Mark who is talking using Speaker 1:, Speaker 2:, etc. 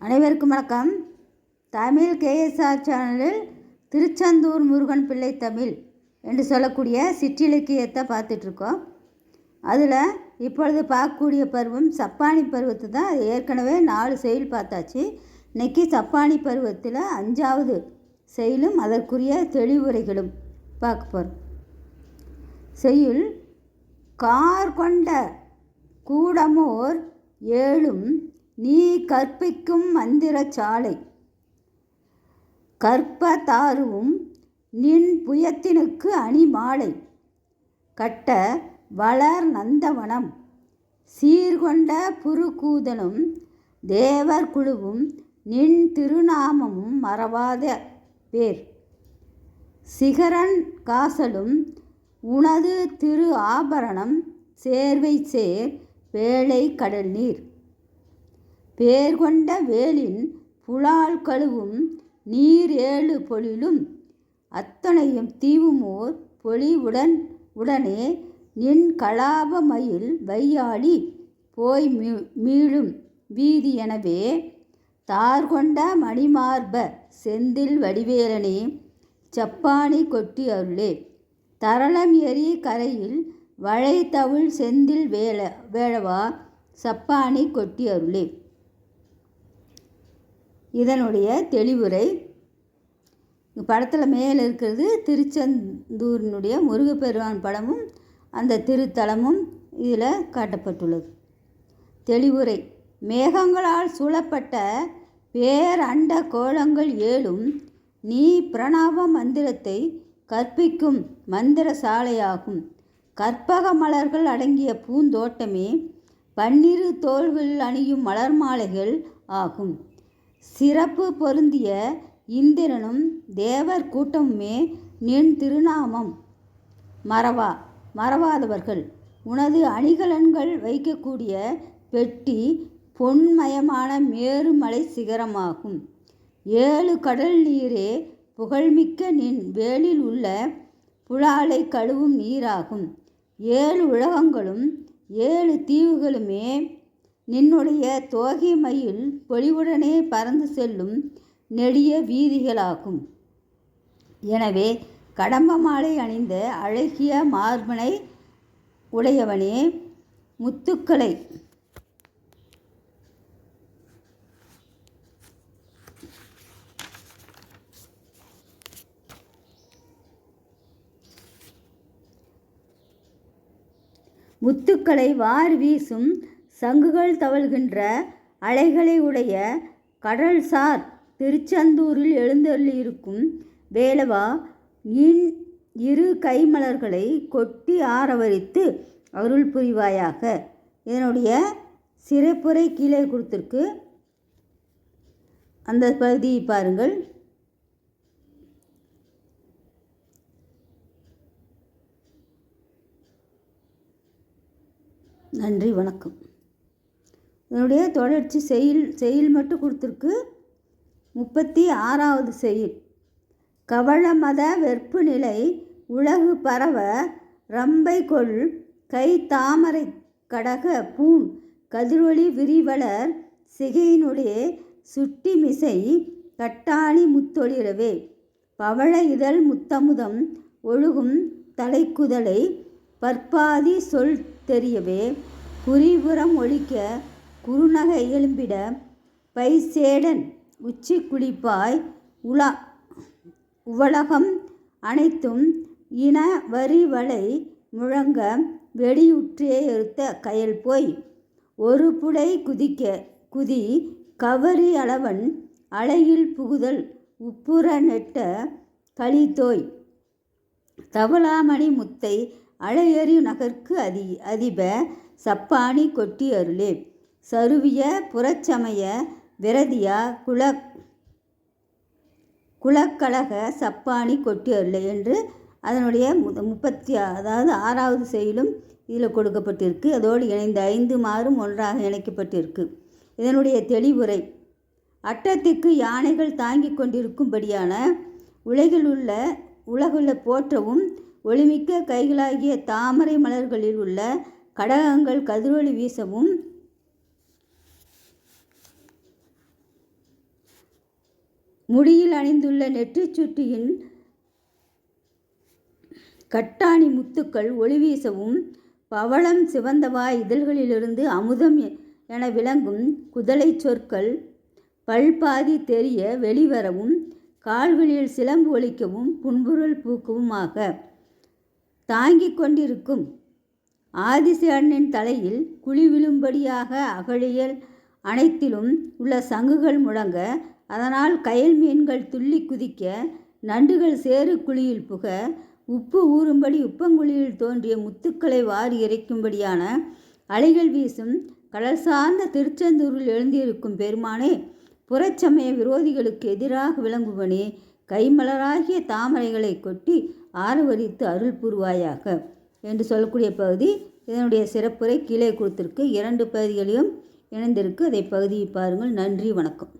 Speaker 1: அனைவருக்கும் வணக்கம். தமிழ் கேஎஸ்ஆர் சேனலில் திருச்செந்தூர் முருகன் பிள்ளை தமிழ் என்று சொல்லக்கூடிய சிற்றிலக்கியத்தை பார்த்துட்ருக்கோம். அதில் இப்பொழுது பார்க்கக்கூடிய பருவம் சப்பானி பருவத்தை தான். அது ஏற்கனவே நாலு செயல் பார்த்தாச்சு. இன்றைக்கி சப்பானி பருவத்தில் அஞ்சாவது செயலும் அதற்குரிய தெளிவுரைகளும் பார்க்க போகிறோம் செய்யுள் கார் கொண்ட கூடமோர் ஏழும் நீ கற்பிக்கும் மந்திரச் சாலை கற்பதாருவும் நின் புயத்தினுக்கு அணி மாலை கட்ட வளர் நந்தவனம். சீர்கொண்ட புருகூதனும் தேவர் குழுவும் நின் திருநாமமும் மறவாத பேர். சிகரன் காசலும் உனது திரு ஆபரணம் சேர்வை சேர் வேளை கடல் நீர். பேர் கொண்ட வேலின் புலால் கழுவும் நீர் ஏழு பொழிலும். அத்தனையும் தீவுமோர் பொலிவுடன் உடனே நின் கலாப மயில் வையாடி போய் மீ மீளும். வீதி எனவே தார் கொண்ட மணிமார்ப செந்தில் வடிவேலனே சப்பானி கொட்டி அருளே. தரளம் எரி கரையில் வளை தவிழ் செந்தில் வேல வேளவா சப்பானி கொட்டி அருளே. இதனுடைய தெளிவுரை. படத்தில் மேலே இருக்கிறது திருச்செந்தூரினுடைய முருகப்பெருமான் படமும் அந்த திருத்தலமும் இதில் காட்டப்பட்டுள்ளது. தெளிவுரை. மேகங்களால் சூழப்பட்ட பேரண்ட கோலங்கள் ஏழும் நீ பிரணாப மந்திரத்தை கற்பிக்கும் மந்திர சாலையாகும். கற்பக மலர்கள் அடங்கிய பூந்தோட்டமே பன்னிரு தோள்கள் அணியும் மலர் மாலைகள் ஆகும். சிறப்பு பொருந்திய இந்திரனும் தேவர் கூட்டமுமே நின் திருநாமம். மறவா மறவாதவர்கள் உனது அணிகலன்கள் வைக்கக்கூடிய பெட்டி பொன்மயமான மேருமலை சிகரமாகும். ஏழு கடல் நீரே புகழ்மிக்க நின் வேலில் உள்ள புலாலை கழுவும் நீராகும். ஏழு உலகங்களும் ஏழு தீவுகளுமே நின்னுடைய தோகைமையில் பொலிவுடனே பறந்து செல்லும் நெடிய வீதிகளாகும். எனவே கடம்ப மாலை அணிந்த அழகிய மார்பனை உடையவனே முத்துக்களை. முத்துக்களை வாரி வீசும் சங்குகள் தவழ்கின்ற அலைகளை உடைய கடல்சார் திருச்செந்தூரில் எழுந்தள்ளியிருக்கும் வேலவா நின் இரு கைமலர்களை கொட்டி ஆரவரித்து அருள் புரிவாயாக. இதனுடைய சிறைப்புரை கீழே கொடுத்துருக்கு. அந்த பகுதியை பாருங்கள். நன்றி வணக்கம். இதனுடைய தொடர்ச்சி செயல் செயல் மட்டும் கொடுத்துருக்கு. முப்பத்தி ஆறாவது செயல். கவளமத வெற்பு நிலை உலகு பரவ ரம்பை கொள். கை தாமரை கடக பூண். கதிரொளி விரிவலர் சிகையினுடைய சுட்டி மிசை கட்டாணி முத்தொளிரவே பவள இதழ் முத்தமுதம் ஒழுகும் தலைக்குதலை பற்பாதி சொல் தெரியவே. குறிபுறம் ஒழிக்க குறுநகை எழும்பிட பைசேடன் உச்சி குளிப்பாய் உலா உவலகம் அனைத்தும் இன வரிவளை முழங்க வெடியுற்றே எடுத்த கயல் போய் ஒரு புடை குதிக்க குதி கவரி அளவன் அலையில் புகுதல் உப்புற நெட்ட களித்தோய் தவளாமணி முத்தை அழையறி நகர்க்கு அதி அதிப சப்பாணி கொட்டி அருளே. சருவிய புறச்சமய விரதியா குல குலக்கழக சப்பானி கொட்டி என்று அதனுடைய முப்பத்தி அதாவது ஆறாவது செயலும் இதில் கொடுக்கப்பட்டிருக்கு. அதோடு இணைந்த ஐந்து மாறும் ஒன்றாக இணைக்கப்பட்டிருக்கு. இதனுடைய தெளிவுரை அட்டத்திற்கு யானைகள் தாங்கிக் கொண்டிருக்கும்படியான உலகில் உள்ள உலகுள்ள போற்றவும் ஒளிமிக்க கைகளாகிய தாமரை மலர்களில் உள்ள கடகங்கள் கதிரொளி வீசவும் முடியில் அணிந்துள்ள நெற்றிச் சுட்டியின் கட்டாணி முத்துக்கள் ஒளி வீசவும் பவளம் சிவந்தவாய் இதழ்களிலிருந்து அமுதம் என விளங்கும் குதலை சொற்கள் பல்பாதி தெரிய வெளிவரவும் கால்களில் சிலம்பு ஒலிக்கவும் புன்புருள் பூக்கவுமாக தாங்கிக் கொண்டிருக்கும் ஆதிசேடனின் தலையில் குழி விழும்படியாக அகழியல் அனைத்திலும் உள்ள சங்குகள் முழங்க அதனால் கயல் மீன்கள் துள்ளி குதிக்க நண்டுகள் சேறு குழியில் புக உப்பு ஊறும்படி உப்பங்குழியில் தோன்றிய முத்துக்களை வாரி இறைக்கும்படியான அலைகள் வீசும் கடல் சார்ந்த திருச்செந்தூரில் எழுந்திருக்கும் பெருமானே புறச்சமய விரோதிகளுக்கு எதிராக விளங்குவனே கைமலராகிய தாமரைகளை கொட்டி ஆரவரித்து அருள் புரிவாயாக. என்று சொல்லக்கூடிய பகுதி இதனுடைய சிறப்புரை கீழே கொடுத்திருக்கு. இரண்டு பகுதிகளையும் இணைந்திருக்கு. அதை பகுதியை பாருங்கள். நன்றி வணக்கம்.